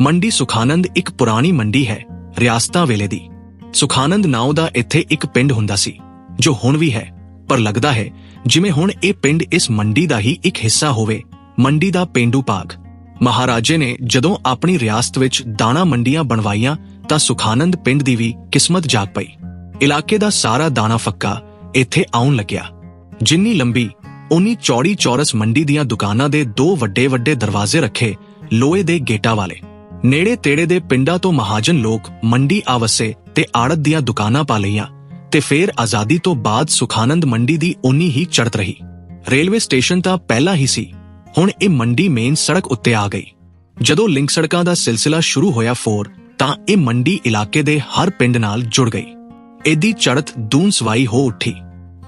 ਮੰਡੀ ਸੁਖਾਨੰਦ ਇੱਕ ਪੁਰਾਣੀ ਮੰਡੀ ਹੈ, ਰਿਆਸਤਾਂ ਵੇਲੇ ਦੀ। ਸੁਖਾਨੰਦ ਨਾਉ ਦਾ ਇੱਥੇ ਇੱਕ ਪਿੰਡ ਹੁੰਦਾ ਸੀ, ਜੋ ਹੁਣ ਵੀ ਹੈ, ਪਰ ਲੱਗਦਾ ਹੈ, ਜਿਵੇਂ ਹੁਣ ਇਹ ਪਿੰਡ ਇਸ ਮੰਡੀ ਦਾ ਹੀ ਇੱਕ ਹਿੱਸਾ ਹੋਵੇ, ਮੰਡੀ ਦਾ ਪੇਂਡੂ ਭਾਗ। ਮਹਾਰਾਜੇ ਨੇ ਜਦੋਂ ਆਪਣੀ ਰਿਆਸਤ ਵਿੱਚ ਦਾਣਾ ਮੰਡੀਆਂ ਬਣਵਾਈਆਂ, ਤਾਂ ਸੁਖਾਨੰਦ ਪਿੰਡ ਦੀ ਵੀ ਕਿਸਮਤ ਜਾਗ ਪਈ। ਇਲਾਕੇ ਦਾ ਸਾਰਾ ਦਾਣਾ ਫੱਕਾ ਇੱਥੇ ਆਉਣ ਲੱਗਿਆ। ਜਿੰਨੀ ਲੰਬੀ ਉਨੀ ਚੌੜੀ ਚੌਰਸ ਮੰਡੀ ਦੀਆਂ ਦੁਕਾਨਾਂ ਦੇ ਦੋ ਵੱਡੇ ਵੱਡੇ ਦਰਵਾਜ਼ੇ ਰੱਖੇ ਲੋਹੇ ਦੇ ਗੇਟਾਂ ਵਾਲੇ। ਨੇੜੇ ਤੇੜੇ ਦੇ ਪਿੰਡਾਂ ਤੋਂ ਮਹਾਜਨ ਲੋਕ ਮੰਡੀ ਆਵਸੇ ਤੇ ਆੜਤ ਦੀਆਂ ਦੁਕਾਨਾਂ ਪਾ ਲਈਆਂ ਤੇ ਫੇਰ ਆਜ਼ਾਦੀ ਤੋਂ ਬਾਅਦ ਸੁਖਾਨੰਦ ਮੰਡੀ ਦੀ ਉਨੀ ਹੀ ਚੜਤ ਰਹੀ। ਰੇਲਵੇ ਸਟੇਸ਼ਨ ਤਾਂ ਪਹਿਲਾਂ ਹੀ ਸੀ। ਹੁਣ ਇਹ ਮੰਡੀ ਮੇਨ ਸੜਕ ਉੱਤੇ ਆ ਗਈ। ਜਦੋਂ ਲਿੰਕ ਸੜਕਾਂ ਦਾ ਸਿਲਸਿਲਾ ਸ਼ੁਰੂ ਹੋਇਆ ਫੋਰ, ਤਾਂ ਇਹ ਮੰਡੀ ਇਲਾਕੇ ਦੇ ਹਰ ਪਿੰਡ ਨਾਲ ਜੁੜ ਗਈ। ਇਹਦੀ ਚੜਤ ਦੂਨ ਸਵਾਈ ਹੋ ਉੱਠੀ।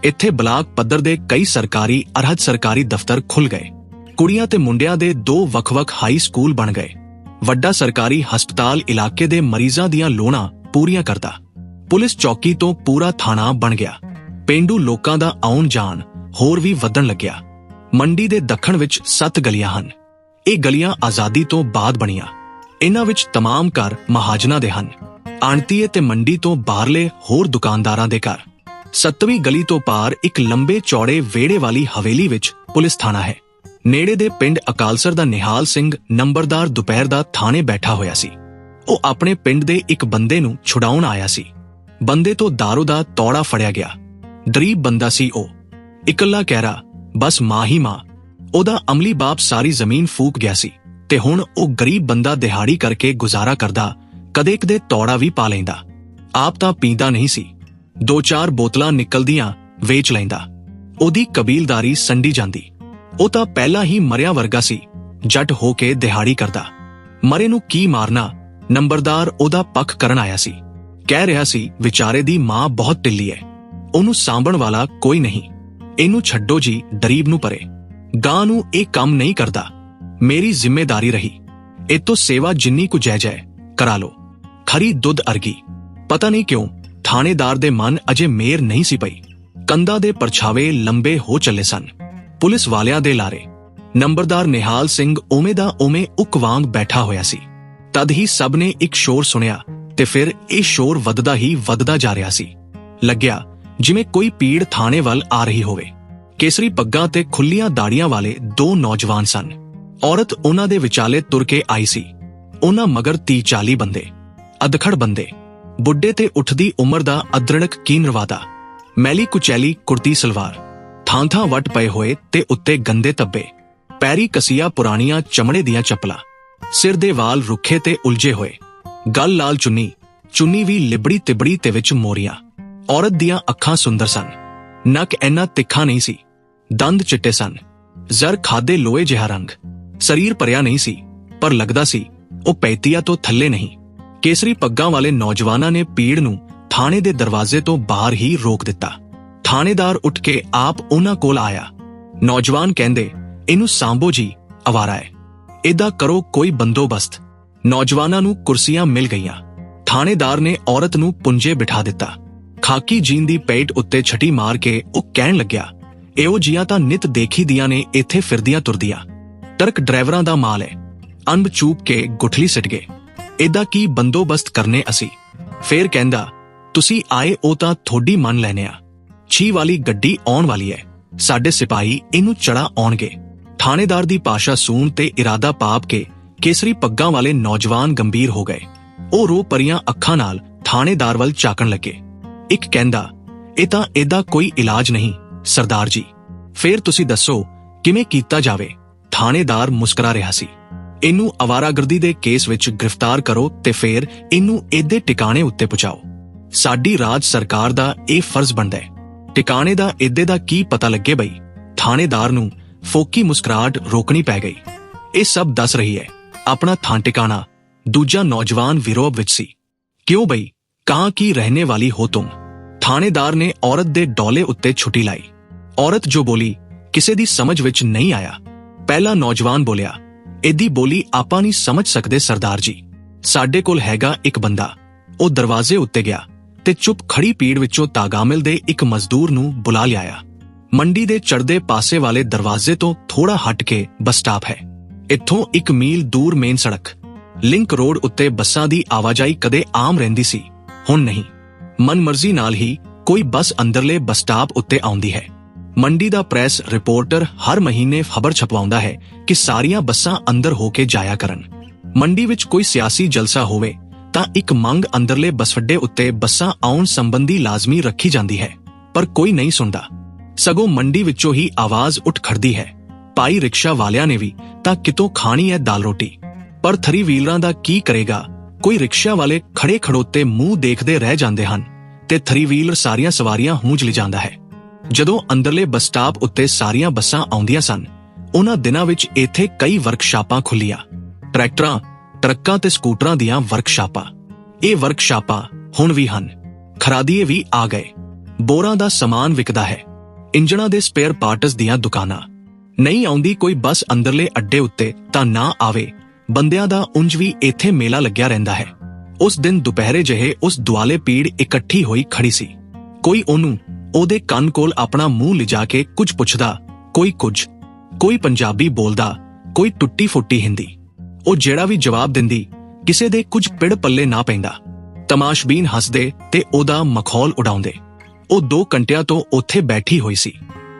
ਇੱਥੇ ਬਲਾਕ ਪੱਧਰ ਦੇ ਕਈ ਸਰਕਾਰੀ ਅਰਹਦ ਸਰਕਾਰੀ ਦਫ਼ਤਰ ਖੁੱਲ ਗਏ। ਕੁੜੀਆਂ ਤੇ ਮੁੰਡਿਆਂ ਦੇ ਦੋ ਵੱਖ-ਵੱਖ ਹਾਈ ਸਕੂਲ ਬਣ ਗਏ। ਵੱਡਾ ਸਰਕਾਰੀ ਹਸਪਤਾਲ ਇਲਾਕੇ ਦੇ ਮਰੀਜ਼ਾਂ ਦੀਆਂ ਲੋੜਾਂ ਪੂਰੀਆਂ ਕਰਦਾ ਪੁਲਿਸ ਚੌਕੀ ਤੋਂ ਪੂਰਾ ਥਾਣਾ ਬਣ ਗਿਆ ਪਿੰਡੂ ਲੋਕਾਂ ਦਾ ਆਉਣ ਜਾਣ ਹੋਰ ਵੀ ਵਧਣ ਲੱਗਿਆ ਮੰਡੀ ਦੇ ਦੱਖਣ ਵਿੱਚ 7 ਗਲੀਆਂ ਹਨ ਇਹ ਗਲੀਆਂ ਆਜ਼ਾਦੀ ਤੋਂ ਬਾਅਦ ਬਣੀਆਂ ਇਹਨਾਂ ਵਿੱਚ तमाम ਘਰ ਮਹਾਜਨਾਂ ਦੇ ਹਨ ਆਣਤੀਏ ਤੇ ਮੰਡੀ ਤੋਂ ਬਾਹਰਲੇ ਹੋਰ ਦੁਕਾਨਦਾਰਾਂ ਦੇ ਘਰ ਸੱਤਵੀਂ ਗਲੀ ਤੋਂ ਪਾਰ ਇੱਕ ਲੰਬੇ ਚੌੜੇ ਵਿਹੜੇ ਵਾਲੀ ਹਵੇਲੀ ਵਿੱਚ ਪੁਲਿਸ ਥਾਣਾ ਹੈ ਨੇੜੇ ਦੇ ਪਿੰਡ ਅਕਾਲਸਰ ਦਾ ਨਿਹਾਲ ਸਿੰਘ ਨੰਬਰਦਾਰ ਦੁਪਹਿਰ ਦਾ ਥਾਣੇ ਬੈਠਾ ਹੋਇਆ ਸੀ। ਉਹ ਆਪਣੇ ਪਿੰਡ ਦੇ ਇੱਕ ਬੰਦੇ ਨੂੰ ਛੁਡਾਉਣ ਆਇਆ ਸੀ। ਬੰਦੇ ਤੋਂ ਦਾਰੂ ਦਾ ਤੌੜਾ ਫੜਿਆ ਗਿਆ। ਗਰੀਬ ਬੰਦਾ ਸੀ ਉਹ। ਇਕੱਲਾ ਕਹਿਰਾ, ਬਸ ਮਾਂ ਹੀ ਮਾਂ। ਉਹਦਾ ਅਮਲੀ ਬਾਪ ਸਾਰੀ ਜ਼ਮੀਨ ਫੂਕ ਗਿਆ ਸੀ ਤੇ ਹੁਣ ਉਹ ਗਰੀਬ ਬੰਦਾ ਦਿਹਾੜੀ ਕਰਕੇ ਗੁਜ਼ਾਰਾ ਕਰਦਾ, ਕਦੇ ਕਦੇ ਤੌੜਾ ਵੀ ਪਾ ਲੈਂਦਾ। ਆਪ ਤਾਂ ਪੀਂਦਾ ਨਹੀਂ ਸੀ। ਦੋ ਚਾਰ ਬੋਤਲਾਂ ਨਿਕਲਦੀਆਂ ਵੇਚ ਲੈਂਦਾ। ਉਹਦੀ ਕਬੀਲਦਾਰੀ ਸੰਡੀ ਜਾਂਦੀ। ਉਹ ਤਾਂ ਪਹਿਲਾਂ ਹੀ ਮਰਿਆ ਵਰਗਾ ਸੀ, ਜੱਟ ਹੋ ਕੇ ਦਿਹਾੜੀ ਕਰਦਾ। ਮਰੇ ਨੂੰ ਕੀ ਮਾਰਨਾ, ਨੰਬਰਦਾਰ ਉਹਦਾ ਪੱਖ ਕਰਨ ਆਇਆ ਸੀ। ਕਹਿ ਰਿਹਾ ਸੀ, ਵਿਚਾਰੇ ਦੀ ਮਾਂ ਬਹੁਤ ਢਿੱਲੀ ਹੈ ਉਹਨੂੰ ਸਾਂਭਣ ਵਾਲਾ ਕੋਈ ਨਹੀਂ। ਇਹਨੂੰ ਛੱਡੋ ਜੀ, ਡਰੀਬ ਨੂੰ ਪਰੇ। ਗਾਂ ਨੂੰ ਇਹ ਕੰਮ ਨਹੀਂ ਕਰਦਾ। ਮੇਰੀ ਜ਼ਿੰਮੇਵਾਰੀ ਰਹੀ। ਇਹ ਤੋਂ ਸੇਵਾ ਜਿੰਨੀ ਕੁ ਜੈ ਜੈ ਕਰਾ ਲੋ ਖਰੀ ਦੁੱਧ ਅਰਗੀ। ਪਤਾ ਨਹੀਂ ਕਿਉਂ, ਥਾਣੇਦਾਰ ਦੇ ਮਨ ਅਜੇ ਮੇਰ ਨਹੀਂ ਸੀ ਪਈ। ਕੰਦਾ ਦੇ ਪਰਛਾਵੇ ਲੰਬੇ ਹੋ ਚੱਲੇ ਸਨ। ਪੁਲਿਸ ਵਾਲਿਆਂ ਦੇ ਲਾਰੇ। ਨੰਬਰਦਾਰ ਨਿਹਾਲ ਸਿੰਘ ਉਵੇਂ ਦਾ ਉਵੇਂ ਉਕ ਵਾਂਗ ਬੈਠਾ ਹੋਇਆ ਸੀ। ਤਦ ਹੀ ਸਭ ਨੇ ਇੱਕ ਸ਼ੋਰ ਸੁਣਿਆ ਤੇ ਫਿਰ ਇਹ ਸ਼ੋਰ ਵੱਧਦਾ ਹੀ ਵੱਧਦਾ ਜਾ ਰਿਹਾ ਸੀ। ਲੱਗਿਆ ਜਿਵੇਂ ਕੋਈ ਪੀੜ ਥਾਣੇ ਵੱਲ ਆ ਰਹੀ ਹੋਵੇ। ਕੇਸਰੀ ਪੱਗਾਂ ਤੇ ਖੁੱਲੀਆਂ ਦਾੜੀਆਂ ਵਾਲੇ ਦੋ ਨੌਜਵਾਨ ਸਨ। ਔਰਤ ਉਹਨਾਂ ਦੇ ਵਿਚਾਲੇ ਤੁਰ ਕੇ ਆਈ ਸੀ। ਉਹਨਾਂ ਮਗਰ 30 40 ਬੰਦੇ, ਅਧਖੜ ਬੰਦੇ। ਬੁੱਢੇ ਤੇ ਉੱਠਦੀ ਉਮਰ ਦਾ ਅਦਰਣਕ ਕੀਨ ਰਵਾਦਾ ਮੈਲੀ ਕੁਚੈਲੀ ਕੁਰਤੀ ਸਲਵਾਰ। ਥਾਂ ਥਾਂ ਵੱਟ ਪਏ ਹੋਏ ਤੇ ਉੱਤੇ ਗੰਦੇ ਤੱਬੇ ਪੈਰੀ ਕਸੀਆ ਪੁਰਾਣੀਆਂ ਚਮੜੇ ਦੀਆਂ ਚੱਪਲਾਂ, ਸਿਰ ਦੇ ਵਾਲ ਰੁੱਖੇ ਤੇ ਉਲਝੇ ਹੋਏ, ਗੱਲ ਲਾਲ ਚੁੰਨੀ ਚੁੰਨੀ ਵੀ ਲਿਬੜੀ ਤਿਬੜੀ ਤੇ ਵਿੱਚ ਮੋਰੀਆਂ, ਔਰਤ ਦੀਆਂ ਅੱਖਾਂ ਸੁੰਦਰ ਸਨ, ਨੱਕ ਇੰਨਾ ਤਿੱਖਾ ਨਹੀਂ ਸੀ, ਦੰਦ ਚਿੱਟੇ ਸਨ, ਜ਼ਰ ਖਾਦੇ ਲੋਹੇ ਜਿਹਾ ਰੰਗ, ਸਰੀਰ ਭਰਿਆ ਨਹੀਂ ਸੀ, ਪਰ ਲੱਗਦਾ ਸੀ ਉਹ ਪੈਤੀਆ ਤੋਂ ਥੱਲੇ ਨਹੀਂ, ਕੇਸਰੀ ਪੱਗਾਂ ਵਾਲੇ ਨੌਜਵਾਨਾਂ ਨੇ ਪੀੜ ਨੂੰ ਥਾਣੇ ਦੇ ਦਰਵਾਜ਼ੇ ਤੋਂ ਬਾਹਰ ਹੀ ਰੋਕ ਦਿੱਤਾ। ਥਾਣੇਦਾਰ ਉੱਠ ਕੇ ਆਪ ਉਹਨਾਂ ਕੋਲ ਆਇਆ। ਨੌਜਵਾਨ ਕਹਿੰਦੇ, ਇਹਨੂੰ ਸਾਂਭੋ ਜੀ, ਅਵਾਰਾ ਹੈ। ਇਹਦਾ ਕਰੋ ਕੋਈ ਬੰਦੋਬਸਤ। ਨੌਜਵਾਨਾਂ ਨੂੰ ਕੁਰਸੀਆਂ ਮਿਲ ਗਈਆਂ। ਥਾਣੇਦਾਰ ਨੇ ਔਰਤ ਨੂੰ ਪੁੰਜੇ ਬਿਠਾ ਦਿੱਤਾ। ਖਾਕੀ ਜੀਨ ਦੀ ਪੇਟ ਉੱਤੇ ਛਟੀ ਮਾਰ ਕੇ ਉਹ ਕਹਿਣ ਲੱਗਿਆ, ਇਹੋ ਜੀਆਂ ਤਾਂ ਨਿਤ ਦੇਖੀ ਦੀਆਂ ਨੇ, ਇੱਥੇ ਫਿਰਦੀਆਂ ਤੁਰਦੀਆਂ। ਟਰਕ ਡਰਾਈਵਰਾਂ ਦਾ ਮਾਲ ਹੈ। ਅੰਬ ਚੂਪ ਕੇ ਗੁਠਲੀ ਸਿੱਟ ਗਏ। ਇਹਦਾ ਕੀ ਬੰਦੋਬਸਤ ਕਰਨੇ ਅਸੀਂ? ਫੇਰ ਕਹਿੰਦਾ, ਤੁਸੀਂ ਆਏ ਉਹ ਤਾਂ ਥੋੜੀ ਮੰਨ ਲੈਨੇ ਆ। ਛੀ ਵਾਲੀ ਗੱਡੀ ਆਉਣ ਵਾਲੀ ਹੈ। ਸਾਡੇ ਸਿਪਾਹੀ ਇਹਨੂੰ ਚੜਾ ਆਉਣਗੇ। ਥਾਣੇਦਾਰ ਦੀ ਪਾਸ਼ਾ ਸੂਨ ਤੇ ਇਰਾਦਾ ਪਾਪ ਕੇ ਕੇਸਰੀ ਪੱਗਾਂ ਵਾਲੇ ਨੌਜਵਾਨ ਗੰਭੀਰ ਹੋ ਗਏ। ਉਹ ਰੋ ਪਰੀਆਂ ਅੱਖਾਂ ਨਾਲ ਥਾਣੇਦਾਰ ਵੱਲ ਚਾਕਣ ਲੱਗੇ। ਇੱਕ ਕਹਿੰਦਾ, ਇਹ ਤਾਂ ਇਹਦਾ ਕੋਈ ਇਲਾਜ ਨਹੀਂ, ਸਰਦਾਰ ਜੀ। ਫੇਰ ਤੁਸੀਂ ਦੱਸੋ, ਕਿਵੇਂ ਕੀਤਾ ਜਾਵੇ? ਥਾਣੇਦਾਰ ਮੁਸਕਰਾ ਰਿਹਾ ਸੀ। ਇਹਨੂੰ ਅਵਾਰਾਗਰਦੀ ਦੇ ਕੇਸ ਵਿੱਚ ਗ੍ਰਿਫਤਾਰ ਕਰੋ ਤੇ ਫੇਰ ਇਹਨੂੰ ਇਹਦੇ ਟਿਕਾਣੇ ਉੱਤੇ ਪਹੁੰਚਾਓ ਸਾਡੀ ਰਾਜ ਸਰਕਾਰ ਦਾ ਇਹ ਫਰਜ਼ ਬਣਦਾ ਹੈ। ਟਿਕਾਣੇ ਦਾ ਇਹਦੇ ਦਾ ਕੀ ਪਤਾ ਲੱਗੇ ਬਈ? ਥਾਣੇਦਾਰ ਨੂੰ ਫੋਕੀ ਮੁਸਕਰਾਹਟ ਰੋਕਣੀ ਪੈ ਗਈ। ਇਹ ਸਭ ਦੱਸ ਰਹੀ ਹੈ। ਆਪਣਾ ਥਾਂ ਟਿਕਾਣਾ, ਦੂਜਾ ਨੌਜਵਾਨ ਵਿਰੋਧ ਵਿੱਚ ਸੀ। ਕਿਉਂ ਬਈ? ਕਾਂ ਕੀ ਰਹਿਣੇ ਵਾਲੀ ਹੋ ਤੁਮ? ਥਾਣੇਦਾਰ ਨੇ ਔਰਤ ਦੇ ਡੋਲੇ ਉੱਤੇ ਛੁੱਟੀ ਲਾਈ। ਔਰਤ ਜੋ ਬੋਲੀ, ਕਿਸੇ ਦੀ ਸਮਝ ਵਿੱਚ ਨਹੀਂ ਆਇਆ। ਪਹਿਲਾ ਨੌਜਵਾਨ ਬੋਲਿਆ ਇਹਦੀ ਬੋਲੀ ਆਪਾਂ ਨਹੀਂ ਸਮਝ ਸਕਦੇ, ਸਰਦਾਰ ਜੀ। ਸਾਡੇ ਕੋਲ ਹੈਗਾ ਇੱਕ ਬੰਦਾ। ਉਹ ਦਰਵਾਜ਼ੇ ਉੱਤੇ ਗਿਆ। ਤੇ ਚੁੱਪ ਖੜੀ ਪੀੜ ਵਿੱਚੋਂ ਤਾਗਾਮਿਲ ਦੇ ਇੱਕ ਮਜ਼ਦੂਰ ਨੂੰ ਬੁਲਾ ਲਿਆਇਆ। ਮੰਡੀ ਦੇ ਚੜਦੇ ਪਾਸੇ ਵਾਲੇ ਦਰਵਾਜ਼ੇ ਤੋਂ ਥੋੜਾ ਹਟ ਕੇ ਬੱਸ ਸਟਾਪ ਹੈ। ਇੱਥੋਂ ਇੱਕ ਮੀਲ ਦੂਰ ਮੇਨ ਸੜਕ। ਲਿੰਕ ਰੋਡ ਉੱਤੇ ਬੱਸਾਂ ਦੀ ਆਵਾਜਾਈ ਕਦੇ ਆਮ ਰਹਿੰਦੀ ਸੀ, ਹੁਣ ਨਹੀਂ। ਮਨਮਰਜ਼ੀ ਨਾਲ ਹੀ ਕੋਈ ਬੱਸ ਅੰਦਰਲੇ ਬੱਸ ਸਟਾਪ ਉੱਤੇ ਆਉਂਦੀ ਹੈ। ਮੰਡੀ ਦਾ ਪ੍ਰੈਸ ਰਿਪੋਰਟਰ ਹਰ ਮਹੀਨੇ ਖਬਰ ਛਪਵਾਉਂਦਾ ਹੈ ਕਿ ਸਾਰੀਆਂ ਬੱਸਾਂ ਅੰਦਰ ਹੋ ਕੇ ਜਾਇਆ ਕਰਨ। ਮੰਡੀ ਵਿੱਚ ਕੋਈ ਸਿਆਸੀ ਜਲਸਾ ਹੋਵੇ ਤਾਂ ਇੱਕ ਮੰਗ ਅੰਦਰਲੇ ਬੱਸਫੱਡੇ ਉੱਤੇ ਬੱਸਾਂ ਆਉਣ ਸੰਬੰਧੀ ਲਾਜ਼ਮੀ ਰੱਖੀ ਜਾਂਦੀ ਹੈ, ਪਰ ਕੋਈ ਨਹੀਂ ਸੁਣਦਾ। ਸਗੋਂ ਮੰਡੀ ਵਿੱਚੋਂ ਹੀ ਆਵਾਜ਼ ਉੱਠ ਖੜਦੀ ਹੈ। ਪਾਈ ਰਿਕਸ਼ਾ ਵਾਲਿਆਂ ਨੇ ਵੀ ਤਾਂ ਕਿਤੋਂ ਖਾਣੀ ਹੈ ਦਾਲ ਰੋਟੀ। ਪਰ ਥਰੀ ਵੀਲਰਾਂ ਦਾ ਕੀ ਕਰੇਗਾ? ਕੋਈ ਰਿਕਸ਼ਾ ਵਾਲੇ ਖੜੇ ਖੜੋਤੇ ਮੂੰਹ ਦੇਖਦੇ ਰਹਿ ਜਾਂਦੇ ਹਨ ਤੇ ਥਰੀ ਵੀਲਰ ਸਾਰੀਆਂ ਸਵਾਰੀਆਂ ਹੂੰਜ ਲਿਜਾਂਦਾ ਹੈ। ਜਦੋਂ ਅੰਦਰਲੇ ਬੱਸ ਸਟਾਪ ਉੱਤੇ ਸਾਰੀਆਂ ਬੱਸਾਂ ਆਉਂਦੀਆਂ ਸਨ, ਉਹਨਾਂ ਦਿਨਾਂ ਵਿੱਚ ਇੱਥੇ ਕਈ ਵਰਕਸ਼ਾਪਾਂ ਖੁੱਲੀਆਂ ਟਰੈਕਟਰਾਂ ਟਰੱਕਾਂ ਤੇ ਸਕੂਟਰਾਂ ਦੀਆਂ ਵਰਕਸ਼ਾਪਾਂ। ਇਹ ਵਰਕਸ਼ਾਪਾਂ ਹੁਣ ਵੀ ਹਨ। ਖਰਾਦੀਏ ਵੀ ਆ ਗਏ। ਬੋਰਾਂ ਦਾ ਸਮਾਨ ਵਿਕਦਾ ਹੈ। ਇੰਜਣਾਂ ਦੇ ਸਪੇਅਰ ਪਾਰਟਸ ਦੀਆਂ ਦੁਕਾਨਾਂ। ਨਹੀਂ ਆਉਂਦੀ ਕੋਈ ਬੱਸ ਅੰਦਰਲੇ ਅੱਡੇ ਉੱਤੇ ਤਾਂ ਨਾ ਆਵੇ। ਬੰਦਿਆਂ ਦਾ ਉਂਝ ਵੀ ਇੱਥੇ ਮੇਲਾ ਲੱਗਿਆ ਰਹਿੰਦਾ ਹੈ। ਉਸ ਦਿਨ ਦੁਪਹਿਰੇ ਜਿਹੇ ਉਸ ਦੁਆਲੇ ਪੀੜ ਇਕੱਠੀ ਹੋਈ ਖੜੀ ਸੀ। ਕੋਈ ਉਹਨੂੰ, ਉਹਦੇ ਕੰਨ ਕੋਲ ਆਪਣਾ ਮੂੰਹ ਲਿਜਾ ਕੇ ਕੁਝ ਪੁੱਛਦਾ, ਕੋਈ ਕੁਝ। ਕੋਈ ਪੰਜਾਬੀ ਬੋਲਦਾ, ਕੋਈ ਟੁੱਟੀ ਫੁੱਟੀ ਹਿੰਦੀ। ਉਹ ਜਿਹੜਾ ਵੀ ਜਵਾਬ ਦਿੰਦੀ, ਕਿਸੇ ਦੇ ਕੁਝ ਪਿੜ ਪੱਲੇ ਨਾ ਪੈਂਦਾ। ਤਮਾਸ਼ਬੀਨ ਹੱਸਦੇ ਤੇ ਉਹਦਾ ਮਖੌਲ ਉਡਾਉਂਦੇ। ਉਹ 2 ਘੰਟਿਆਂ ਤੋਂ ਉੱਥੇ ਬੈਠੀ ਹੋਈ ਸੀ।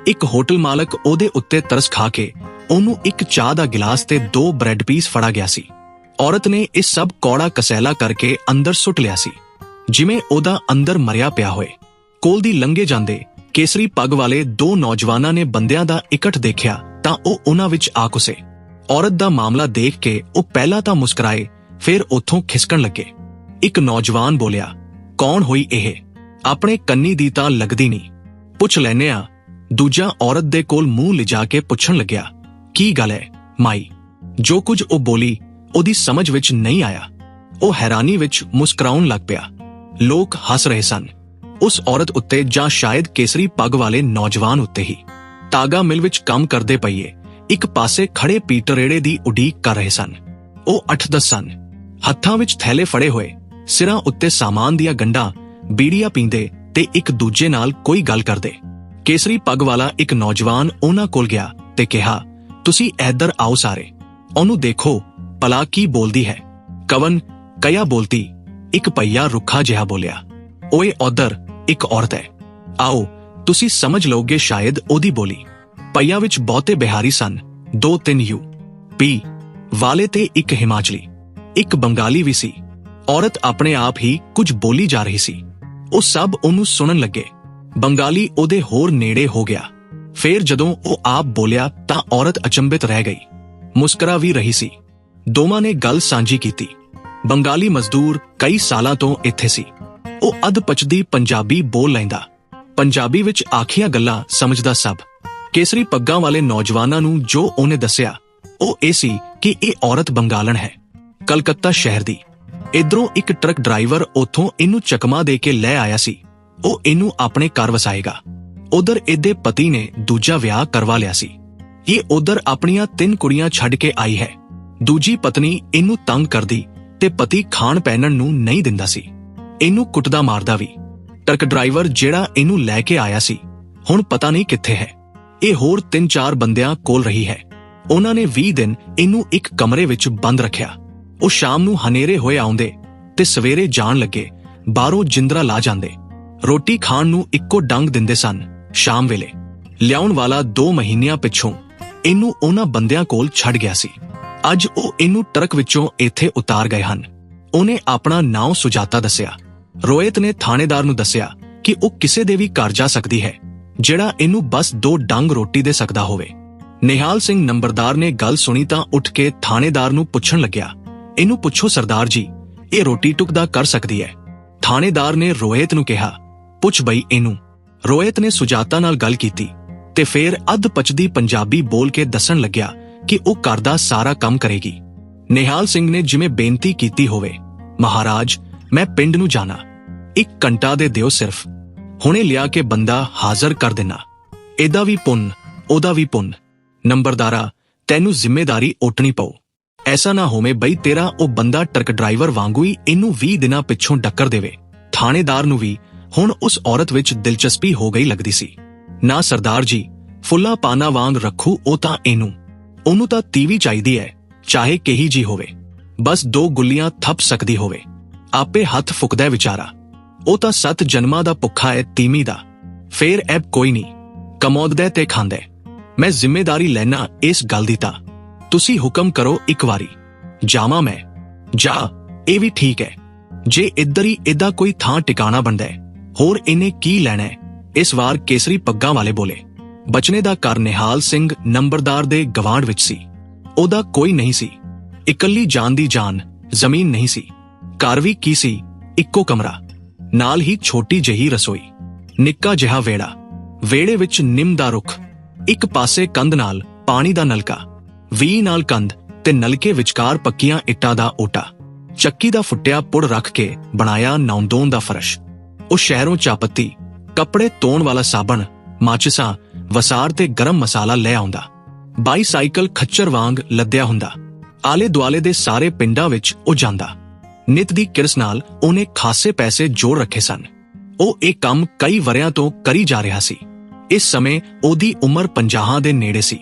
ਇੱਕ ਹੋਟਲ ਮਾਲਕ ਉਹਦੇ ਉੱਤੇ ਤਰਸ ਖਾ ਕੇ ਉਹਨੂੰ ਇੱਕ ਚਾਹ ਦਾ ਗਿਲਾਸ ਤੇ ਦੋ ਬ੍ਰੈਡ ਪੀਸ ਫੜਾ ਗਿਆ ਸੀ। ਔਰਤ ਨੇ ਇਹ ਸਭ ਕੌੜਾ ਕਸੈਲਾ ਕਰਕੇ ਅੰਦਰ ਸੁੱਟ ਲਿਆ ਸੀ। ਜਿਵੇਂ ਉਹਦਾ ਅੰਦਰ ਮਰਿਆ ਪਿਆ ਹੋਏ। ਕੋਲ ਦੀ ਲੰਘੇ ਜਾਂਦੇ ਕੇਸਰੀ ਪੱਗ ਵਾਲੇ ਦੋ ਨੌਜਵਾਨਾਂ ਨੇ ਬੰਦਿਆਂ ਦਾ ਇਕੱਠ ਦੇਖਿਆ ਤਾਂ ਉਹ ਉਹਨਾਂ ਵਿੱਚ ਆ ਕੁਸੇ ਔਰਤ ਦਾ ਮਾਮਲਾ ਦੇਖ ਕੇ ਉਹ ਪਹਿਲਾਂ ਤਾਂ ਮੁਸਕਰਾਏ, ਫਿਰ ਉੱਥੋਂ ਖਿਸਕਣ ਲੱਗੇ। ਇੱਕ ਨੌਜਵਾਨ ਬੋਲਿਆ, ਕੌਣ ਹੋਈ ਇਹ? ਆਪਣੇ ਕੰਨੀ ਦੀ ਤਾਂ ਲੱਗਦੀ ਨਹੀਂ। ਪੁੱਛ ਲੈਨੇ ਆ। ਦੂਜਾ ਔਰਤ ਦੇ ਕੋਲ ਮੂੰਹ ਲਿਜਾ ਕੇ ਪੁੱਛਣ ਲੱਗਿਆ, ਕੀ ਗੱਲ ਹੈ, ਮਾਈ? ਜੋ ਕੁਝ ਉਹ ਬੋਲੀ, ਉਹਦੀ ਸਮਝ ਵਿੱਚ ਨਹੀਂ ਆਇਆ। ਉਹ ਹੈਰਾਨੀ ਵਿੱਚ ਮੁਸਕਰਾਉਣ ਲੱਗ ਪਿਆ। ਲੋਕ ਹੱਸ ਰਹੇ ਸਨ। ਉਸ ਔਰਤ ਉੱਤੇ ਜਾਂ ਸ਼ਾਇਦ ਕੇਸਰੀ ਪੱਗ ਵਾਲੇ ਨੌਜਵਾਨ ਉੱਤੇ ਹੀ। ਤਾਗਾ ਮਿਲ ਵਿੱਚ ਕੰਮ ਕਰਦੇ ਪਈਏ। ਇੱਕ ਪਾਸੇ ਖੜੇ ਪੀਟਰ ਰੇੜੇ ਦੀ ਉਡੀਕ ਕਰ ਰਹੇ ਸਨ। ਉਹ 8-10 ਸਨ। ਹੱਥਾਂ ਵਿੱਚ ਥੈਲੇ ਫੜੇ ਹੋਏ, ਸਿਰਾਂ ਉੱਤੇ ਸਾਮਾਨ ਦੀਆਂ ਗੰਢਾਂ, ਬੀੜੀਆਂ ਪੀਂਦੇ ਤੇ ਇੱਕ ਦੂਜੇ ਨਾਲ ਕੋਈ ਗੱਲ ਕਰਦੇ। ਕੇਸਰੀ ਪੱਗ ਵਾਲਾ ਇੱਕ ਨੌਜਵਾਨ ਉਹਨਾਂ ਕੋਲ ਗਿਆ ਤੇ ਕਿਹਾ, ਤੁਸੀਂ ਇੱਧਰ ਆਓ ਸਾਰੇ। ਉਹਨੂੰ ਦੇਖੋ, ਭਲਾ ਕੀ ਬੋਲਦੀ ਹੈ? ਕਵਨ ਕਿਆ ਬੋਲਤੀ? ਇੱਕ ਪਈਆ ਰੁੱਖਾ ਜਿਹਾ ਬੋਲਿਆ, ਓਏ ਉਧਰ, ਇੱਕ ਔਰਤ ਹੈ। ਆਓ, ਤੁਸੀਂ ਸਮਝ ਲਓਗੇ ਸ਼ਾਇਦ ਉਹਦੀ ਬੋਲੀ। ਪਈਆ ਵਿੱਚ ਬਹੁਤੇ ਬਿਹਾਰੀ ਸਨ, ਦੋ ਤਿੰਨ ਯੂ। ਪੀ ਵਾਲੇ ਤੇ ਇੱਕ ਹਿਮਾਚਲੀ, ਇੱਕ ਬੰਗਾਲੀ ਵੀ ਸੀ। ਔਰਤ ਆਪਣੇ ਆਪ ਹੀ ਕੁਝ ਬੋਲੀ ਜਾ ਰਹੀ ਸੀ। ਉਹ ਸਭ ਉਹਨੂੰ ਸੁਣਨ ਲੱਗੇ। ਬੰਗਾਲੀ ਉਹਦੇ ਹੋਰ ਨੇੜੇ ਹੋ ਗਿਆ। ਫੇਰ ਜਦੋਂ ਉਹ ਆਪ ਬੋਲਿਆ ਤਾਂ ਔਰਤ ਅਚੰਭਿਤ ਰਹਿ ਗਈ। ਮੁਸਕਰਾ ਵੀ ਰਹੀ ਸੀ। ਦੋਵਾਂ ਨੇ ਗੱਲ ਸਾਂਝੀ ਕੀਤੀ। ਬੰਗਾਲੀ ਮਜ਼ਦੂਰ ਕਈ ਸਾਲਾਂ ਤੋਂ ਇੱਥੇ ਸੀ। ਉਹ ਅਧ ਪਚਦੀ ਪੰਜਾਬੀ ਬੋਲ ਲੈਂਦਾ। ਪੰਜਾਬੀ ਵਿੱਚ ਆਖੀਆਂ ਗੱਲਾਂ ਸਮਝਦਾ ਸਭ। ਕੇਸਰੀ ਪੱਗਾਂ ਵਾਲੇ ਨੌਜਵਾਨਾਂ ਨੂੰ ਜੋ ਉਹਨੇ ਦੱਸਿਆ, ਉਹ ਇਹ ਸੀ ਕਿ ਇਹ ਔਰਤ ਬੰਗਾਲਣ ਹੈ, ਕਲਕੱਤਾ ਸ਼ਹਿਰ ਦੀ। ਇਧਰੋਂ ਇੱਕ ਟਰੱਕ ਡਰਾਈਵਰ ਉੱਥੋਂ ਇਹਨੂੰ ਚਕਮਾ ਦੇ ਕੇ ਲੈ ਆਇਆ ਸੀ। ਉਹ ਇਹਨੂੰ ਆਪਣੇ ਘਰ ਵਸਾਏਗਾ। ਉਧਰ ਇਹਦੇ ਪਤੀ ਨੇ ਦੂਜਾ ਵਿਆਹ ਕਰਵਾ ਲਿਆ ਸੀ। ਇਹ ਉਧਰ ਆਪਣੀਆਂ ਤਿੰਨ ਕੁੜੀਆਂ ਛੱਡ ਕੇ ਆਈ ਹੈ। ਦੂਜੀ ਪਤਨੀ ਇਹਨੂੰ ਤੰਗ ਕਰਦੀ ਤੇ ਪਤੀ ਖਾਣ ਪਹਿਨਣ ਨੂੰ ਨਹੀਂ ਦਿੰਦਾ ਸੀ। ਇਹਨੂੰ ਕੁੱਟਦਾ ਮਾਰਦਾ ਵੀ। ਟਰੱਕ ਡਰਾਈਵਰ ਜਿਹੜਾ ਇਹਨੂੰ ਲੈ ਕੇ ਆਇਆ ਸੀ, ਹੁਣ ਪਤਾ ਨਹੀਂ ਕਿੱਥੇ ਹੈ। ਇਹ ਹੋਰ 3-4 ਬੰਦਿਆਂ ਕੋਲ ਰਹੀ ਹੈ। ਉਹਨਾਂ ਨੇ 20 ਦਿਨ ਇਹਨੂੰ ਇੱਕ ਕਮਰੇ ਵਿੱਚ ਬੰਦ ਰੱਖਿਆ। ਉਹ ਸ਼ਾਮ ਨੂੰ ਹਨੇਰੇ ਹੋਏ ਆਉਂਦੇ ਤੇ ਸਵੇਰੇ ਜਾਣ ਲੱਗੇ, ਬਾਹਰੋਂ ਜਿੰਦਰਾ ਲਾ ਜਾਂਦੇ। ਰੋਟੀ ਖਾਣ ਨੂੰ ਇੱਕੋ ਡੰਗ ਦਿੰਦੇ ਸਨ, ਸ਼ਾਮ ਵੇਲੇ। ਲਿਆਉਣ ਵਾਲਾ 2 ਮਹੀਨਿਆਂ ਪਿੱਛੋਂ ਇਹਨੂੰ ਉਹਨਾਂ ਬੰਦਿਆਂ ਕੋਲ ਛੱਡ ਗਿਆ ਸੀ। ਅੱਜ ਉਹ ਇਹਨੂੰ ਟਰੱਕ ਵਿੱਚੋਂ ਇੱਥੇ ਉਤਾਰ ਗਏ ਹਨ। ਉਹਨੇ ਆਪਣਾ ਨਾਮ ਸੁਜਾਤਾ ਦੱਸਿਆ। ਰੋਇਤ ਨੇ ਥਾਣੇਦਾਰ ਨੂੰ ਦੱਸਿਆ ਕਿ ਉਹ ਕਿਸੇ ਦੇ ਵੀ ਘਰ ਜਾ ਸਕਦੀ ਹੈ। ਜਿਹੜਾ ਇਹਨੂੰ ਬਸ ਦੋ ਡੰਗ ਰੋਟੀ ਦੇ ਸਕਦਾ ਹੋਵੇ। ਨਿਹਾਲ ਸਿੰਘ ਨੰਬਰਦਾਰ ਨੇ ਗੱਲ ਸੁਣੀ ਤਾਂ ਉੱਠ ਕੇ ਥਾਣੇਦਾਰ ਨੂੰ ਪੁੱਛਣ ਲੱਗਿਆ। ਇਹਨੂੰ ਪੁੱਛੋ, ਸਰਦਾਰ ਜੀ, ਇਹ ਰੋਟੀ ਟੁਕਦਾ ਕਰ ਸਕਦੀ ਹੈ? ਥਾਣੇਦਾਰ ਨੇ ਰੋਹਿਤ ਨੂੰ ਕਿਹਾ, ਪੁੱਛ ਬਈ ਇਹਨੂੰ। ਰੋਹਿਤ ਨੇ ਸੁਜਾਤਾ ਨਾਲ ਗੱਲ ਕੀਤੀ ਤੇ ਫੇਰ ਅੱਧ ਪਚਦੀ ਪੰਜਾਬੀ ਬੋਲ ਕੇ ਦੱਸਣ ਲੱਗਿਆ ਕਿ ਉਹ ਕਰਦਾ ਸਾਰਾ ਕੰਮ ਕਰੇਗੀ। ਨਿਹਾਲ ਸਿੰਘ ਨੇ ਜਿਵੇਂ ਬੇਨਤੀ ਕੀਤੀ ਹੋਵੇ, ਮਹਾਰਾਜ, ਮੈਂ ਪਿੰਡ ਨੂੰ ਜਾਣਾ। ਇੱਕ ਘੰਟਾ ਦੇ ਦਿਓ ਸਿਰਫ। ਹੁਣੇ ਲਿਆ ਕੇ ਬੰਦਾ ਹਾਜ਼ਰ ਕਰ ਦੇਣਾ। ਇਹਦਾ ਵੀ ਪੁੰਨ, ਉਹਦਾ ਵੀ ਪੁੰਨ। ਨੰਬਰਦਾਰਾ, ਤੈਨੂੰ ਜ਼ਿੰਮੇਵਾਰੀ ਓਟਣੀ ਪਊ। ਐਸਾ ਨਾ ਹੋਵੇ ਬਈ ਤੇਰਾ ਉਹ ਬੰਦਾ ਟਰੱਕ ਡਰਾਈਵਰ ਵਾਂਗੂ ਹੀ ਇਹਨੂੰ 20 ਦਿਨਾਂ ਪਿੱਛੋਂ ਡੱਕਰ ਦੇਵੇ। ਥਾਣੇਦਾਰ ਨੂੰ ਵੀ ਹੁਣ ਉਸ ਔਰਤ ਵਿੱਚ ਦਿਲਚਸਪੀ ਹੋ ਗਈ ਲੱਗਦੀ ਸੀ। ਨਾ ਸਰਦਾਰ ਜੀ, ਫੁੱਲਾ ਪਾਨਾ ਵਾਂਗ ਰੱਖੂ ਉਹ ਤਾਂ ਇਹਨੂੰ। ਉਹਨੂੰ ਤਾਂ ਤੀਵੀ ਚਾਹੀਦੀ ਹੈ ਚਾਹੇ ਕਹੀ ਜੀ ਹੋਵੇ। ਬਸ ਦੋ ਗੁੱਲੀਆਂ ਥੱਪ ਸਕਦੀ ਹੋਵੇ। ਆਪੇ ਹੱਥ ਫੁਕਦਾ ਵਿਚਾਰਾ। ਉਹ ਤਾਂ ਸੱਤ ਜਨਮਾਂ ਦਾ ਭੁੱਖਾ ਹੈ ਤੀਮੀ ਦਾ। ਫੇਰ ਐਬ ਕੋਈ ਨਹੀਂ। ਕਮੋਦਦਾ ਤੇ ਖਾਂਦਾ। ਮੈਂ ਜ਼ਿੰਮੇਵਾਰੀ ਲੈਣਾ ਇਸ ਗੱਲ ਦੀ ਤਾਂ। ਤੁਸੀਂ ਹੁਕਮ ਕਰੋ ਇੱਕ ਵਾਰੀ। ਜਾਵਾਂ ਮੈਂ। ਜਾ, ਇਹ ਵੀ ਠੀਕ ਹੈ ਜੇ ਇੱਧਰ ਹੀ ਏਦਾਂ ਕੋਈ ਥਾਂ ਟਿਕਾਣਾ ਬਣਦਾ ਹੈ ਹੋਰ ਇਹਨੇ ਕੀ ਲੈਣਾ ਹੈ ਇਸ ਵਾਰ ਕੇਸਰੀ ਪੱਗਾਂ ਵਾਲੇ ਬੋਲੇ। ਬਚਨੇ ਦਾ ਘਰ ਨਿਹਾਲ ਸਿੰਘ ਨੰਬਰਦਾਰ ਦੇ ਗਵਾਂਢ ਵਿੱਚ ਸੀ। ਉਹਦਾ ਕੋਈ ਨਹੀਂ ਸੀ। ਇਕੱਲੀ ਜਾਨ ਦੀ ਜਾਨ, ਜ਼ਮੀਨ ਨਹੀਂ ਸੀ। ਘਰ ਵੀ ਕੀ ਸੀ? ਇੱਕੋ ਕਮਰਾ। ਨਾਲ ਹੀ ਛੋਟੀ ਜਿਹੀ ਰਸੋਈ। ਨਿੱਕਾ ਜਿਹਾ ਵੇੜਾ ਵੇੜੇ ਵਿੱਚ ਨਿੰਮ ਦਾ ਰੁੱਖ। ਇੱਕ ਪਾਸੇ ਕੰਧ ਨਾਲ ਪਾਣੀ ਦਾ ਨਲਕਾ। ਵੀ ਨਾਲ ਕੰਧ ਤੇ ਨਲਕੇ ਵਿਚਕਾਰ ਪੱਕੀਆਂ ਇੱਟਾਂ ਦਾ ਓਟਾ। ਚੱਕੀ ਦਾ ਫੁੱਟਿਆ ਪੁੜ ਰੱਖ ਕੇ ਬਣਾਇਆ ਨੌਂਦੋਨ ਦਾ ਫਰਸ਼। ਉਹ ਸ਼ਹਿਰੋਂ ਚਾਪੱਤੀ, ਕੱਪੜੇ ਧੋਣ ਵਾਲਾ ਸਾਬਣ, ਮਾਚਿਸਾਂ, ਵਸਾਰ ਤੇ ਗਰਮ ਮਸਾਲਾ ਲੈ ਆਉਂਦਾ। ਬਾਈਸਾਈਕਲ ਖੱਚਰ ਵਾਂਗ ਲੱਦਿਆ ਹੁੰਦਾ। ਆਲੇ ਦੁਆਲੇ ਦੇ ਸਾਰੇ ਪਿੰਡਾਂ ਵਿੱਚ ਉਹ ਜਾਂਦਾ। ਨਿਤ ਦੀ ਕਿਰਸ ਨਾਲ ਉਹਨੇ ਖਾਸੇ ਪੈਸੇ ਜੋੜ ਰੱਖੇ ਸਨ। ਉਹ ਇਹ ਕੰਮ ਕਈ ਵਰਿਆਂ ਤੋਂ ਕਰੀ ਜਾ ਰਿਹਾ ਸੀ। ਇਸ ਸਮੇਂ ਉਹਦੀ ਉਮਰ 50 ਦੇ ਨੇੜੇ ਸੀ।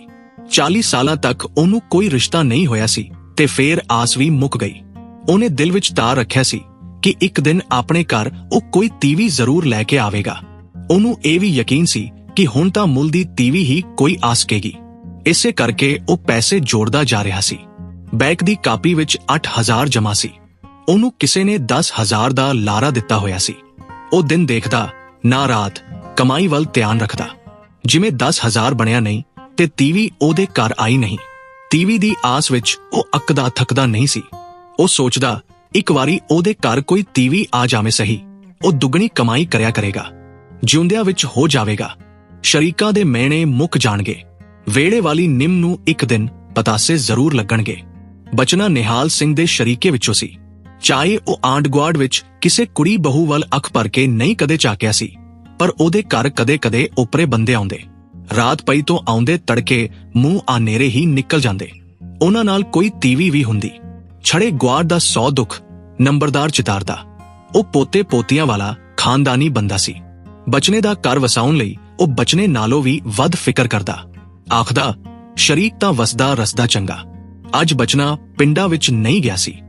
40 ਸਾਲਾਂ ਤੱਕ ਉਹਨੂੰ ਕੋਈ ਰਿਸ਼ਤਾ ਨਹੀਂ ਹੋਇਆ ਸੀ ਤੇ ਫੇਰ ਆਸ ਵੀ ਮੁੱਕ ਗਈ। ਉਹਨੇ ਦਿਲ ਵਿੱਚ ਤਾਰ ਰੱਖਿਆ ਸੀ ਕਿ ਇੱਕ ਦਿਨ ਆਪਣੇ ਘਰ ਉਹ ਕੋਈ ਤੀਵੀ ਜ਼ਰੂਰ ਲੈ ਕੇ ਆਵੇਗਾ। ਉਹਨੂੰ ਇਹ ਵੀ ਯਕੀਨ ਸੀ ਕਿ ਹੁਣ ਤਾਂ ਮੁੱਲ ਦੀ ਤੀਵੀ ਹੀ ਕੋਈ ਆਸਕੇਗੀ। ਇਸੇ ਕਰਕੇ ਉਹ ਪੈਸੇ ਜੋੜਦਾ ਜਾ ਰਿਹਾ ਸੀ। ਬੈਕ ਦੀ ਕਾਪੀ ਵਿੱਚ 8000 ਜਮ੍ਹਾਂ ਸੀ। ਉਹਨੂੰ ਕਿਸੇ ਨੇ 10000 ਦਾ ਲਾਰਾ ਦਿੱਤਾ ਹੋਇਆ ਸੀ। ਉਹ ਦਿਨ ਦੇਖਦਾ, ਨਾ ਰਾਤ, ਕਮਾਈ ਵੱਲ ਧਿਆਨ ਰੱਖਦਾ। ਜਿਵੇਂ 10000 ਬਣਿਆ ਨਹੀਂ ਤੇ ਤੀਵੀ ਉਹਦੇ ਘਰ ਆਈ ਨਹੀਂ। ਤੀਵੀ ਦੀ ਆਸ ਵਿੱਚ ਉਹ ਅੱਕਦਾ ਥੱਕਦਾ ਨਹੀਂ ਸੀ। ਉਹ ਸੋਚਦਾ, ਇੱਕ ਵਾਰੀ ਉਹਦੇ ਘਰ ਕੋਈ ਤੀਵੀ ਆ ਜਾਵੇ ਸਹੀ। ਉਹ ਦੁੱਗਣੀ ਕਮਾਈ ਕਰਿਆ ਕਰੇਗਾ। ਜਿਉਂਦਿਆਂ ਵਿੱਚ ਹੋ ਜਾਵੇਗਾ। ਸ਼ਰੀਕਾਂ ਦੇ ਮਹਿਣੇ ਮੁੱਕ ਜਾਣਗੇ। ਵੇੜੇ ਵਾਲੀ ਨਿੰਮ ਨੂੰ ਇੱਕ ਦਿਨ ਪਤਾਸੇ ਜ਼ਰੂਰ ਲੱਗਣਗੇ। ਬਚਨਾ ਨਿਹਾਲ ਸਿੰਘ ਦੇ ਸ਼ਰੀਕੇ ਵਿੱਚੋਂ ਸੀ। ਚਾਹੇ ਉਹ ਆਂਡ ਗੁਆੜ ਵਿੱਚ ਕਿਸੇ ਕੁੜੀ ਬਹੂ ਵੱਲ ਅੱਖ ਭਰ ਕੇ ਨਹੀਂ ਕਦੇ ਚਾਕਿਆ ਸੀ, ਪਰ ਉਹਦੇ ਘਰ ਕਦੇ-ਕਦੇ ਉਪਰੇ ਬੰਦੇ ਆਉਂਦੇ। ਰਾਤ ਪਈ ਤੋਂ ਆਉਂਦੇ ਤੜਕੇ ਮੂੰਹ ਆਨੇਰੇ ਹੀ ਨਿਕਲ ਜਾਂਦੇ। ਉਹਨਾਂ ਨਾਲ ਕੋਈ ਤੀਵੀ ਵੀ ਹੁੰਦੀ। ਛੜੇ ਗੁਆੜ ਦਾ ਸੌ ਦੁੱਖ, ਨੰਬਰਦਾਰ ਚਿਤਾਰਦਾ ਉਹ ਪੋਤੇ ਪੋਤੀਆਂ ਵਾਲਾ ਖਾਨਦਾਨੀ ਬੰਦਾ ਸੀ। ਬਚਨੇ ਦਾ ਘਰ ਵਸਾਉਣ ਲਈ ਉਹ ਬਚਨੇ ਨਾਲੋਂ ਵੀ ਵੱਧ ਫਿਕਰ ਕਰਦਾ। ਆਖਦਾ, ਸ਼ਰੀਕ ਤਾਂ ਵਸਦਾ ਰਸਦਾ ਚੰਗਾ। ਅੱਜ ਬਚਨਾ ਪਿੰਡਾਂ ਵਿੱਚ ਨਹੀਂ ਗਿਆ ਸੀ।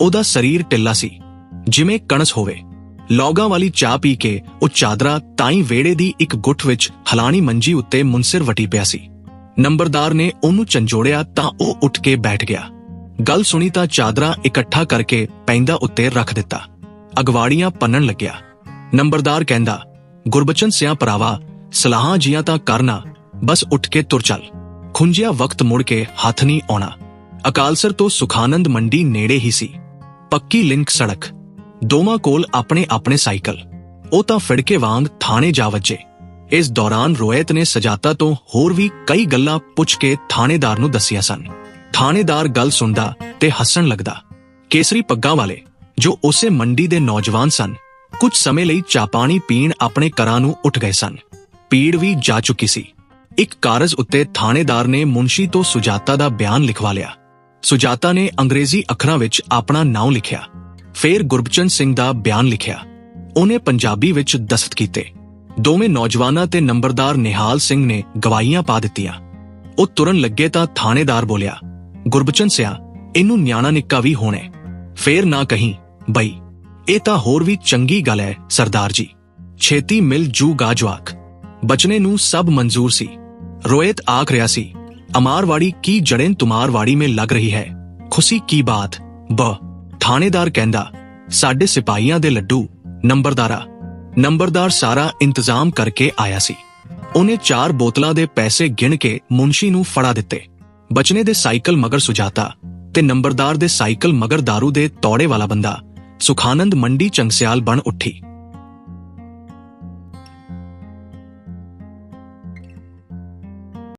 ਉਹਦਾ ਸਰੀਰ ਟਿੱਲਾ ਸੀ। ਜਿਵੇਂ ਕਣਸ ਹੋਵੇ। ਲੌਗਾਂ ਵਾਲੀ ਚਾਹ ਪੀ ਕੇ ਉਹ ਚਾਦਰਾ ਤਾਈ ਵੇੜੇ ਦੀ ਇੱਕ ਗੁੱਠ ਵਿੱਚ ਹਲਾਣੀ ਮੰਜੀ ਉੱਤੇ ਮੁੰਸਰ ਵਟੀ ਪਿਆ ਸੀ। ਨੰਬਰਦਾਰ ਨੇ ਉਹਨੂੰ ਚੰਜੋੜਿਆ ਤਾਂ ਉਹ ਉੱਠ ਕੇ ਬੈਠ ਗਿਆ। ਗੱਲ ਸੁਣੀ ਤਾਂ ਚਾਦਰਾ ਇਕੱਠਾ ਕਰਕੇ ਪੈਂਦਾ ਉੱਤੇ ਰੱਖ ਦਿੱਤਾ। ਅਗਵਾੜੀਆਂ ਪੰਨਣ ਲੱਗਿਆ। ਨੰਬਰਦਾਰ ਕਹਿੰਦਾ, ਗੁਰਬਚਨ ਸਿਆ ਭਰਾਵਾ, ਸਲਾਹਾਂ ਜੀਆਂ ਤਾਂ ਕਰਨਾ, ਬਸ ਉੱਠ ਕੇ ਤੁਰ ਚੱਲ। ਖੁੰਝਿਆ ਵਕਤ ਮੁੜ ਕੇ ਹੱਥ ਨਹੀਂ ਆਉਣਾ। ਅਕਾਲਸਰ ਤੋਂ ਸੁਖਾਨੰਦ ਮੰਡੀ ਨੇੜੇ ਹੀ ਸੀ। ਪੱਕੀ ਲਿੰਕ ਸੜਕ। ਦੋਵਾਂ ਕੋਲ ਆਪਣੇ ਆਪਣੇ ਸਾਈਕਲ। ਉਹ ਤਾਂ ਫਿੜਕੇ ਵਾਂਗ ਥਾਣੇ ਜਾ ਵੱਜੇ। ਇਸ ਦੌਰਾਨ ਰੋਇਤ ਨੇ ਸਜਾਤਾ ਤੋਂ ਹੋਰ ਵੀ ਕਈ ਗੱਲਾਂ ਪੁੱਛ ਕੇ ਥਾਣੇਦਾਰ ਨੂੰ ਦੱਸੀਆਂ ਸਨ। ਥਾਣੇਦਾਰ ਗੱਲ ਸੁਣਦਾ ਤੇ ਹੱਸਣ ਲੱਗਦਾ। ਕੇਸਰੀ ਪੱਗਾਂ ਵਾਲੇ, ਜੋ ਉਸੇ ਮੰਡੀ ਦੇ ਨੌਜਵਾਨ ਸਨ, ਕੁਝ ਸਮੇਂ ਲਈ ਚਾਪਾਣੀ ਪੀਣ ਆਪਣੇ ਘਰਾਂ ਨੂੰ ਉੱਠ ਗਏ ਸਨ। ਪੀੜ ਵੀ ਜਾ ਚੁੱਕੀ ਸੀ। ਇੱਕ ਕਾਰਜ ਉੱਤੇ ਥਾਣੇਦਾਰ ਨੇ ਮੁੰਸ਼ੀ ਤੋਂ ਸੁਜਾਤਾ ਦਾ ਬਿਆਨ ਲਿਖਵਾ ਲਿਆ। ਸੁਜਾਤਾ ਨੇ ਅੰਗਰੇਜ਼ੀ ਅੱਖਰਾਂ ਵਿੱਚ ਆਪਣਾ ਨਾਮ ਲਿਖਿਆ। ਫਿਰ ਗੁਰਬਚਨ ਸਿੰਘ ਦਾ ਬਿਆਨ ਲਿਖਿਆ। ਉਹਨੇ ਪੰਜਾਬੀ ਵਿੱਚ ਦਸਤ ਕੀਤੇ। ਦੋਵੇਂ ਨੌਜਵਾਨਾਂ ਤੇ ਨੰਬਰਦਾਰ ਨਿਹਾਲ ਸਿੰਘ ਨੇ ਗਵਾਹੀਆਂ ਪਾ ਦਿੱਤੀਆਂ। ਉਹ ਤੁਰਨ ਲੱਗੇ ਤਾਂ ਥਾਣੇਦਾਰ ਬੋਲਿਆ, ਗੁਰਬਚਨ ਸਿਆ, ਇਹਨੂੰ ਨਿਆਣਾ ਨਿੱਕਾ ਵੀ ਹੋਣਾ ਹੈ। ਫੇਰ ਨਾ ਕਹੀਂ, ਬਈ, ਇਹ ਤਾਂ ਹੋਰ ਵੀ ਚੰਗੀ ਗੱਲ ਹੈ, ਸਰਦਾਰ ਜੀ। ਛੇਤੀ ਮਿਲ ਜੂਗਾ ਜਵਾਕ ਬਚਨੇ ਨੂੰ ਸਭ ਮਨਜ਼ੂਰ ਸੀ। ਰੋਇਤ ਆਖ ਰਿਹਾ ਸੀ ਅਮਾਰਵਾੜੀ ਕੀ ਜੜੇਂ ਤੁਮਾਰਵਾੜੀ ਮੇਂ ਲੱਗ ਰਹੀ ਹੈ ਖੁਸ਼ੀ ਕੀ ਬਾਤ ਬ ਥਾਣੇਦਾਰ ਕਹਿੰਦਾ ਸਾਡੇ ਸਿਪਾਹੀਆਂ ਦੇ ਲੱਡੂ ਨੰਬਰਦਾਰਾ ਨੰਬਰਦਾਰ ਸਾਰਾ ਇੰਤਜ਼ਾਮ ਕਰਕੇ ਆਇਆ ਸੀ ਉਹਨੇ ਚਾਰ ਬੋਤਲਾਂ ਦੇ ਪੈਸੇ ਗਿਣ ਕੇ ਮੁੰਸ਼ੀ ਨੂੰ ਫੜਾ ਦਿੱਤੇ ਬਚਨੇ ਦੇ ਸਾਈਕਲ ਮਗਰ ਸੁਜਾਤਾ ਤੇ ਨੰਬਰਦਾਰ ਦੇ ਸਾਈਕਲ ਮਗਰ दारू ਦੇ ਤੌੜੇ ਵਾਲਾ ਬੰਦਾ ਸੁਖਾਨੰਦ ਮੰਡੀ ਚੰਗਸਿਆਲ ਬਣ ਉੱਠੀ